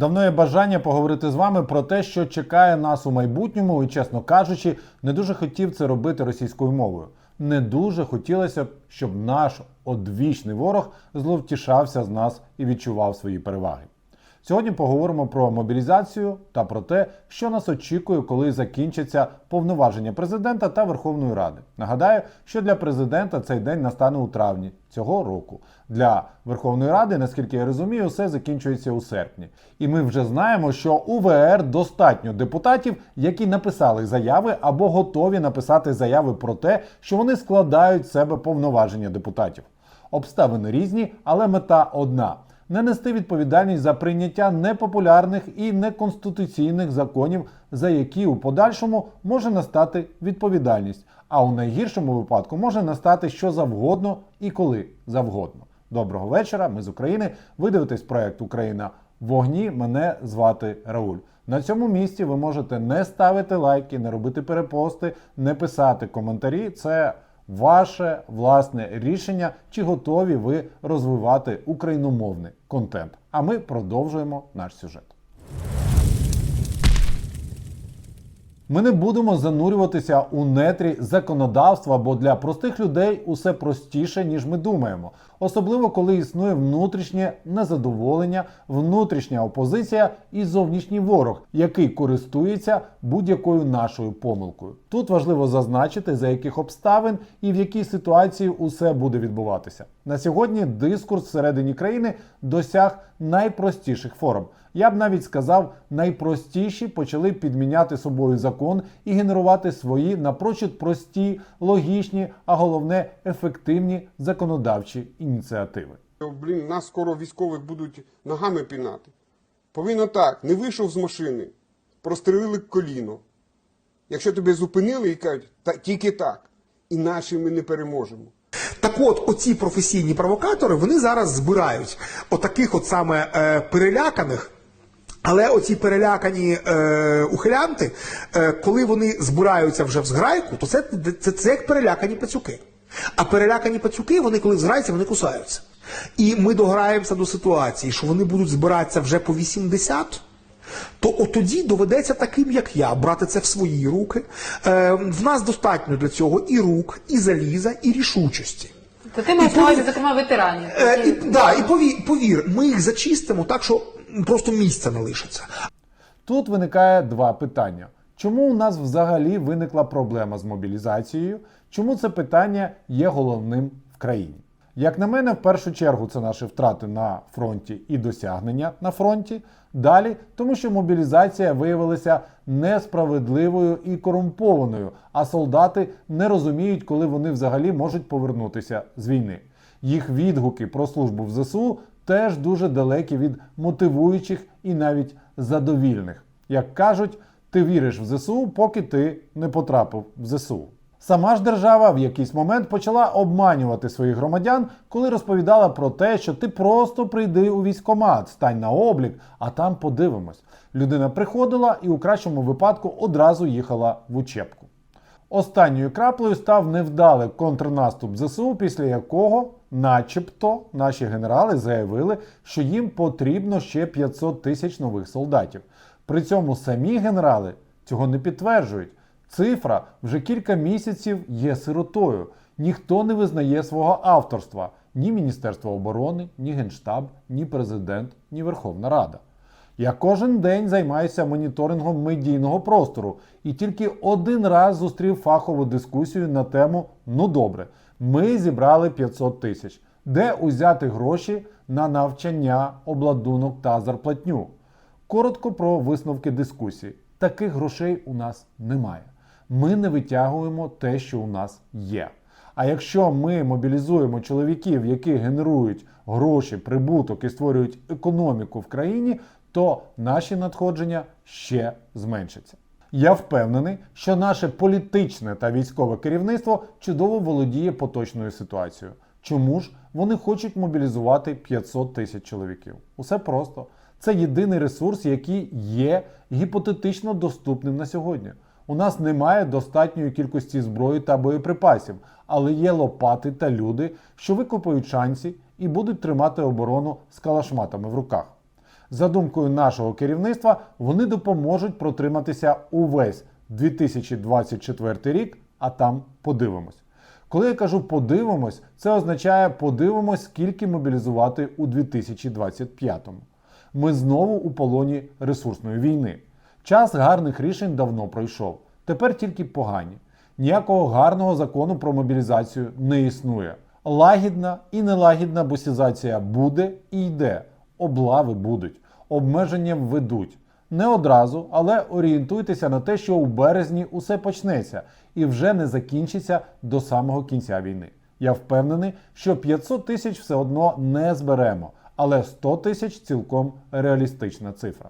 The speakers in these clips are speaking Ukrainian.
Давно є бажання поговорити з вами про те, що чекає нас у майбутньому, і, чесно кажучи, не дуже хотів це робити російською мовою. Не дуже хотілося б, щоб наш одвічний ворог зловтішався з нас і відчував свої переваги. Сьогодні поговоримо про мобілізацію та про те, що нас очікує, коли закінчаться повноваження президента та Верховної Ради. Нагадаю, що для президента цей день настане у травні цього року. Для Верховної Ради, наскільки я розумію, все закінчується у серпні. І ми вже знаємо, що у ВР достатньо депутатів, які написали заяви або готові написати заяви про те, що вони складають з себе повноваження депутатів. Обставини різні, але мета одна не нести відповідальність за прийняття непопулярних і неконституційних законів, за які у подальшому може настати відповідальність, а у найгіршому випадку може настати що завгодно і коли завгодно. Доброго вечора. Ми з України. Ви дивитесь проект Україна вогні. Мене звати Рауль. На цьому місці ви можете не ставити лайки, не робити перепости, не писати коментарі. Це ваше власне рішення, чи готові ви розвивати україномовний контент. А ми продовжуємо наш сюжет. Ми не будемо занурюватися у нетрі законодавства, бо для простих людей усе простіше, ніж ми думаємо. Особливо коли існує внутрішнє незадоволення, внутрішня опозиція і зовнішній ворог, який користується будь-якою нашою помилкою. Тут важливо зазначити, за яких обставин і в якій ситуації усе буде відбуватися. На сьогодні дискурс всередині країни досяг найпростіших форм. Я б навіть сказав, найпростіші почали підміняти собою закон і генерувати свої напрочуд прості, логічні, а головне ефективні законодавчі ініціативи. Блін, нас скоро військових будуть ногами пінати. Повинно так, не вийшов з машини, прострелили коліно. Якщо тебе зупинили і кажуть, та тільки так, іначе ми не переможемо. Так от, оці професійні провокатори вони зараз збирають отаких от саме е, переляканих. Але оці перелякані е, ухилянти, е, коли вони збираються вже в зграйку, то це, це, це як перелякані пацюки. А перелякані пацюки, вони коли зграються, вони кусаються. І ми дограємося до ситуації, що вони будуть збиратися вже по 80, то тоді доведеться таким, як я, брати це в свої руки. Е, в нас достатньо для цього і рук, і заліза, і рішучості. То ти маєш на увазі, зокрема, ветеранів. Е, і, да, і повір, повір, ми їх зачистимо так, що просто місця не лишиться. Тут виникає два питання: чому у нас взагалі виникла проблема з мобілізацією? Чому це питання є головним в країні? Як на мене, в першу чергу це наші втрати на фронті і досягнення на фронті. Далі, тому що мобілізація виявилася несправедливою і корумпованою, а солдати не розуміють, коли вони взагалі можуть повернутися з війни. Їх відгуки про службу в ЗСУ теж дуже далекі від мотивуючих і навіть задовільних. Як кажуть, ти віриш в ЗСУ, поки ти не потрапив в ЗСУ. Сама ж держава в якийсь момент почала обманювати своїх громадян, коли розповідала про те, що ти просто прийди у військкомат, стань на облік, а там подивимось. Людина приходила і у кращому випадку одразу їхала в учебку. Останньою краплею став невдалий контрнаступ ЗСУ, після якого, начебто, наші генерали заявили, що їм потрібно ще 500 тисяч нових солдатів. При цьому самі генерали цього не підтверджують. Цифра вже кілька місяців є сиротою. Ніхто не визнає свого авторства ні Міністерство оборони, ні Генштаб, ні президент, ні Верховна Рада. Я кожен день займаюся моніторингом медійного простору і тільки один раз зустрів фахову дискусію на тему Ну добре, ми зібрали 500 тисяч. Де узяти гроші на навчання, обладунок та зарплатню? Коротко про висновки дискусії. Таких грошей у нас немає. Ми не витягуємо те, що у нас є. А якщо ми мобілізуємо чоловіків, які генерують гроші, прибуток і створюють економіку в країні, то наші надходження ще зменшаться. Я впевнений, що наше політичне та військове керівництво чудово володіє поточною ситуацією. Чому ж вони хочуть мобілізувати 500 тисяч чоловіків? Усе просто. Це єдиний ресурс, який є гіпотетично доступним на сьогодні. У нас немає достатньої кількості зброї та боєприпасів, але є лопати та люди, що викопають шанси і будуть тримати оборону з калашматами в руках. За думкою нашого керівництва, вони допоможуть протриматися увесь 2024 рік, а там подивимось. Коли я кажу подивимось, це означає подивимось, скільки мобілізувати у 2025-му. Ми знову у полоні ресурсної війни. Час гарних рішень давно пройшов. Тепер тільки погані. Ніякого гарного закону про мобілізацію не існує. Лагідна і нелагідна бусізація буде і йде. Облави будуть, обмеження введуть. Не одразу, але орієнтуйтеся на те, що у березні усе почнеться і вже не закінчиться до самого кінця війни. Я впевнений, що 500 тисяч все одно не зберемо, але 100 тисяч цілком реалістична цифра.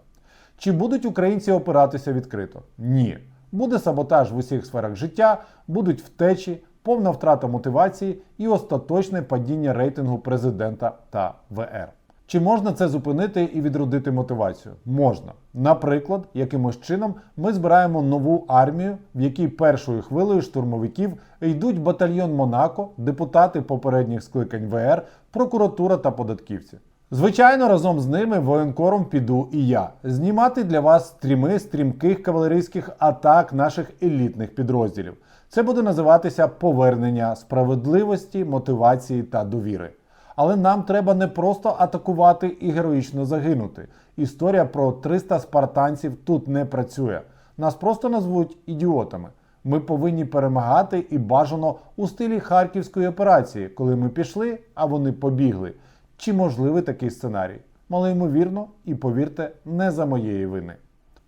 Чи будуть українці опиратися відкрито? Ні. Буде саботаж в усіх сферах життя, будуть втечі, повна втрата мотивації і остаточне падіння рейтингу президента та ВР. Чи можна це зупинити і відродити мотивацію? Можна. Наприклад, якимось чином ми збираємо нову армію, в якій першою хвилею штурмовиків йдуть батальйон Монако, депутати попередніх скликань ВР, прокуратура та податківці. Звичайно, разом з ними воєнкором піду і я знімати для вас стріми стрімких кавалерійських атак наших елітних підрозділів. Це буде називатися повернення справедливості, мотивації та довіри. Але нам треба не просто атакувати і героїчно загинути. Історія про 300 спартанців тут не працює. Нас просто назвуть ідіотами. Ми повинні перемагати і бажано у стилі харківської операції, коли ми пішли, а вони побігли. Чи можливий такий сценарій? Малоймовірно, і повірте, не за моєї вини.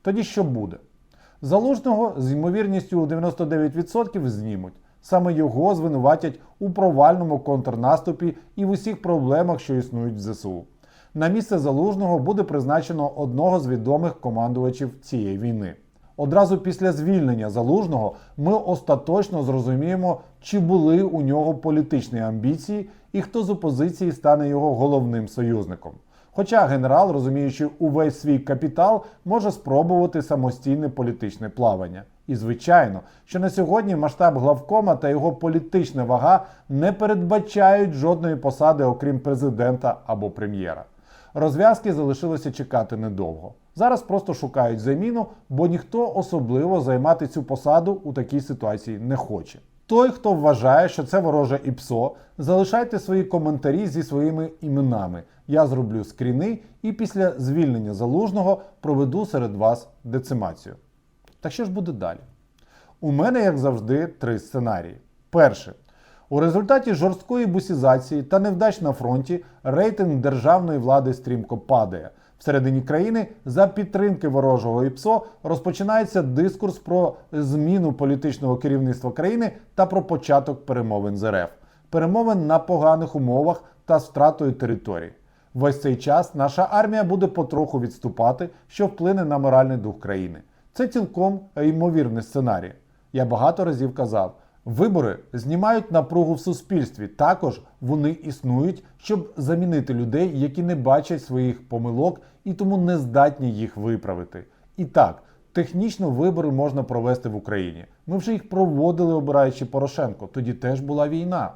Тоді що буде? Залужного з ймовірністю у 99% знімуть. Саме його звинуватять у провальному контрнаступі і в усіх проблемах, що існують в ЗСУ. На місце залужного буде призначено одного з відомих командувачів цієї війни. Одразу після звільнення залужного ми остаточно зрозуміємо, чи були у нього політичні амбіції і хто з опозиції стане його головним союзником. Хоча генерал, розуміючи увесь свій капітал, може спробувати самостійне політичне плавання. І звичайно, що на сьогодні масштаб главкома та його політична вага не передбачають жодної посади, окрім президента або прем'єра. Розв'язки залишилося чекати недовго. Зараз просто шукають заміну, бо ніхто особливо займати цю посаду у такій ситуації не хоче. Той, хто вважає, що це вороже ІПСО, залишайте свої коментарі зі своїми іменами. Я зроблю скріни і після звільнення залужного проведу серед вас децимацію. Так що ж буде далі? У мене, як завжди, три сценарії. Перше. У результаті жорсткої бусізації та невдач на фронті рейтинг державної влади стрімко падає. Всередині країни за підтримки ворожого ІПСО розпочинається дискурс про зміну політичного керівництва країни та про початок перемовин з РФ. Перемовин на поганих умовах та втратою територій. Весь цей час наша армія буде потроху відступати, що вплине на моральний дух країни. Це цілком ймовірний сценарій. Я багато разів казав. Вибори знімають напругу в суспільстві. Також вони існують, щоб замінити людей, які не бачать своїх помилок і тому не здатні їх виправити. І так, технічно вибори можна провести в Україні. Ми вже їх проводили, обираючи Порошенко. Тоді теж була війна.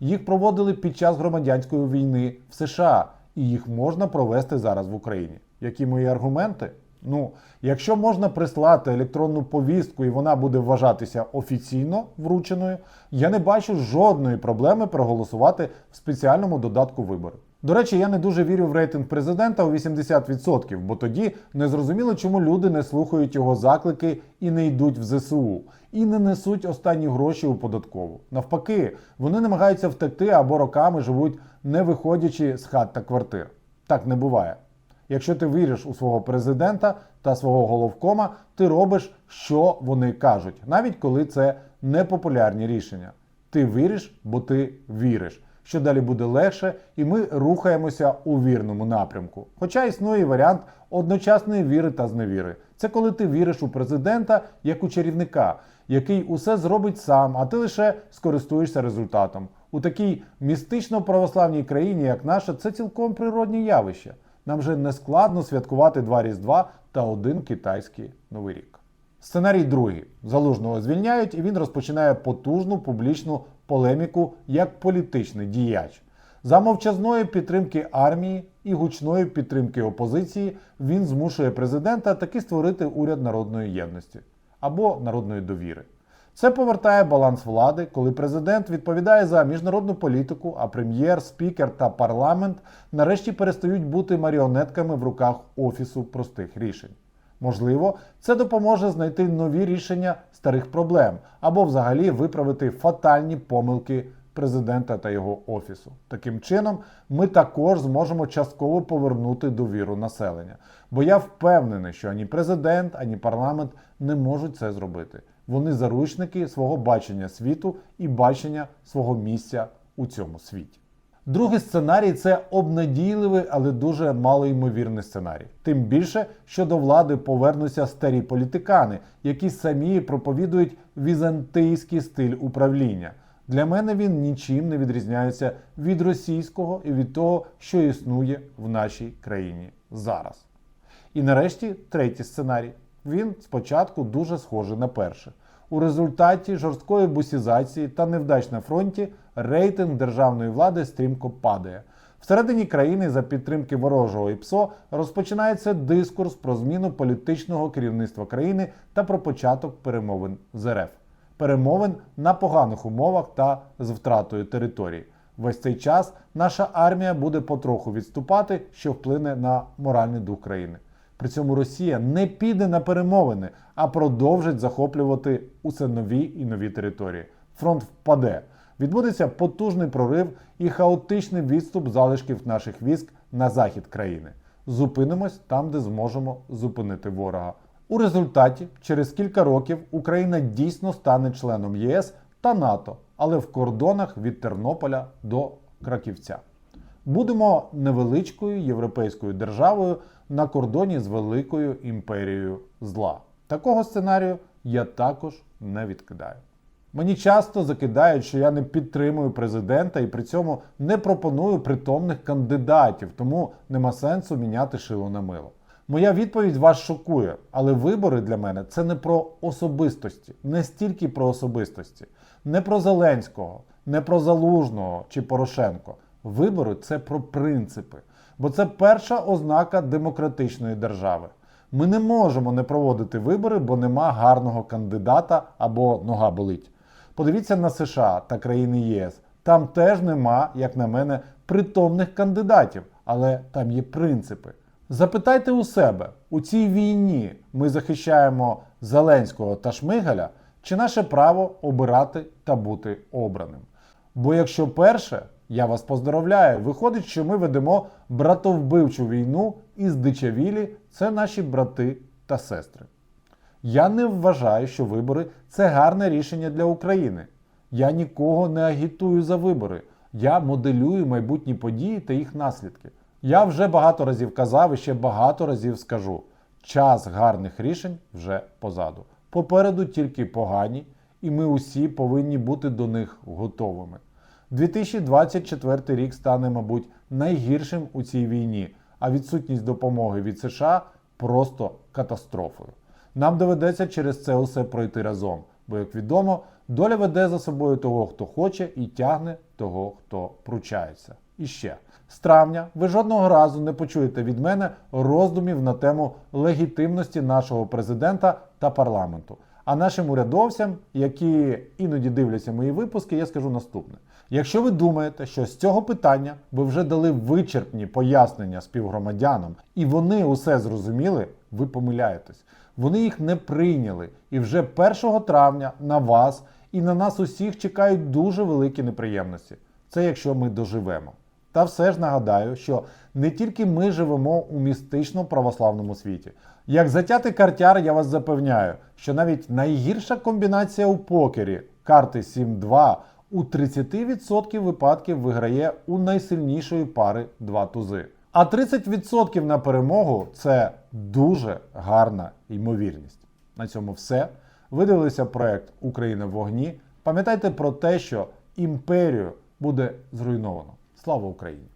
Їх проводили під час громадянської війни в США, і їх можна провести зараз в Україні. Які мої аргументи? Ну, якщо можна прислати електронну повістку і вона буде вважатися офіційно врученою, я не бачу жодної проблеми проголосувати в спеціальному додатку вибори. До речі, я не дуже вірю в рейтинг президента у 80%, бо тоді не зрозуміло, чому люди не слухають його заклики і не йдуть в ЗСУ, і не несуть останні гроші у податкову. Навпаки, вони намагаються втекти або роками живуть, не виходячи з хат та квартир. Так не буває. Якщо ти віриш у свого президента та свого головкома, ти робиш, що вони кажуть, навіть коли це непопулярні рішення. Ти віриш, бо ти віриш, що далі буде легше, і ми рухаємося у вірному напрямку. Хоча існує варіант одночасної віри та зневіри. Це коли ти віриш у президента як у чарівника, який усе зробить сам, а ти лише скористуєшся результатом. У такій містично-православній країні, як наша, це цілком природні явище. Нам вже не складно святкувати два Різдва та один китайський новий рік. Сценарій другий. Залужного звільняють, і він розпочинає потужну публічну полеміку як політичний діяч. За мовчазної підтримки армії і гучної підтримки опозиції він змушує президента таки створити уряд народної єдності або народної довіри. Це повертає баланс влади, коли президент відповідає за міжнародну політику, а прем'єр, спікер та парламент нарешті перестають бути маріонетками в руках офісу простих рішень. Можливо, це допоможе знайти нові рішення старих проблем або взагалі виправити фатальні помилки президента та його офісу. Таким чином, ми також зможемо частково повернути довіру населення. Бо я впевнений, що ані президент, ані парламент не можуть це зробити. Вони заручники свого бачення світу і бачення свого місця у цьому світі. Другий сценарій це обнадійливий, але дуже малоймовірний сценарій. Тим більше, що до влади повернуться старі політикани, які самі проповідують візантийський стиль управління. Для мене він нічим не відрізняється від російського і від того, що існує в нашій країні зараз. І нарешті третій сценарій. Він спочатку дуже схожий на перший. У результаті жорсткої бусізації та невдач на фронті рейтинг державної влади стрімко падає. Всередині країни за підтримки ворожого ІПСО розпочинається дискурс про зміну політичного керівництва країни та про початок перемовин з РФ. Перемовин на поганих умовах та з втратою території. Весь цей час наша армія буде потроху відступати, що вплине на моральний дух країни. При цьому Росія не піде на перемовини, а продовжить захоплювати усе нові і нові території. Фронт впаде. Відбудеться потужний прорив і хаотичний відступ залишків наших військ на захід країни. Зупинимось там, де зможемо зупинити ворога. У результаті, через кілька років, Україна дійсно стане членом ЄС та НАТО, але в кордонах від Тернополя до Краківця. Будемо невеличкою європейською державою на кордоні з великою імперією зла. Такого сценарію я також не відкидаю. Мені часто закидають, що я не підтримую президента і при цьому не пропоную притомних кандидатів, тому нема сенсу міняти шило на мило. Моя відповідь вас шокує, але вибори для мене це не про особистості, не стільки про особистості, не про Зеленського, не про Залужного чи Порошенко. Вибори це про принципи, бо це перша ознака демократичної держави. Ми не можемо не проводити вибори, бо нема гарного кандидата або нога болить. Подивіться на США та країни ЄС. Там теж нема, як на мене, притомних кандидатів, але там є принципи. Запитайте у себе, у цій війні ми захищаємо Зеленського та Шмигаля, чи наше право обирати та бути обраним? Бо якщо перше, я вас поздоровляю, виходить, що ми ведемо братовбивчу війну і здичавілі це наші брати та сестри. Я не вважаю, що вибори це гарне рішення для України. Я нікого не агітую за вибори. Я моделюю майбутні події та їх наслідки. Я вже багато разів казав і ще багато разів скажу: час гарних рішень вже позаду. Попереду тільки погані, і ми усі повинні бути до них готовими. 2024 рік стане, мабуть, найгіршим у цій війні, а відсутність допомоги від США просто катастрофою. Нам доведеться через це усе пройти разом, бо, як відомо, доля веде за собою того, хто хоче, і тягне того, хто пручається. І ще з травня ви жодного разу не почуєте від мене роздумів на тему легітимності нашого президента та парламенту. А нашим урядовцям, які іноді дивляться мої випуски, я скажу наступне: якщо ви думаєте, що з цього питання ви вже дали вичерпні пояснення співгромадянам, і вони усе зрозуміли, ви помиляєтесь. Вони їх не прийняли, і вже 1 травня на вас і на нас усіх чекають дуже великі неприємності. Це якщо ми доживемо. Та все ж нагадаю, що не тільки ми живемо у містично православному світі. Як затятий картяр, я вас запевняю, що навіть найгірша комбінація у покері карти 7-2 у 30% випадків виграє у найсильнішої пари два тузи. А 30% на перемогу це дуже гарна ймовірність. На цьому все. Ви дивилися проект Україна в вогні. Пам'ятайте про те, що імперію буде зруйновано. Слава Україні!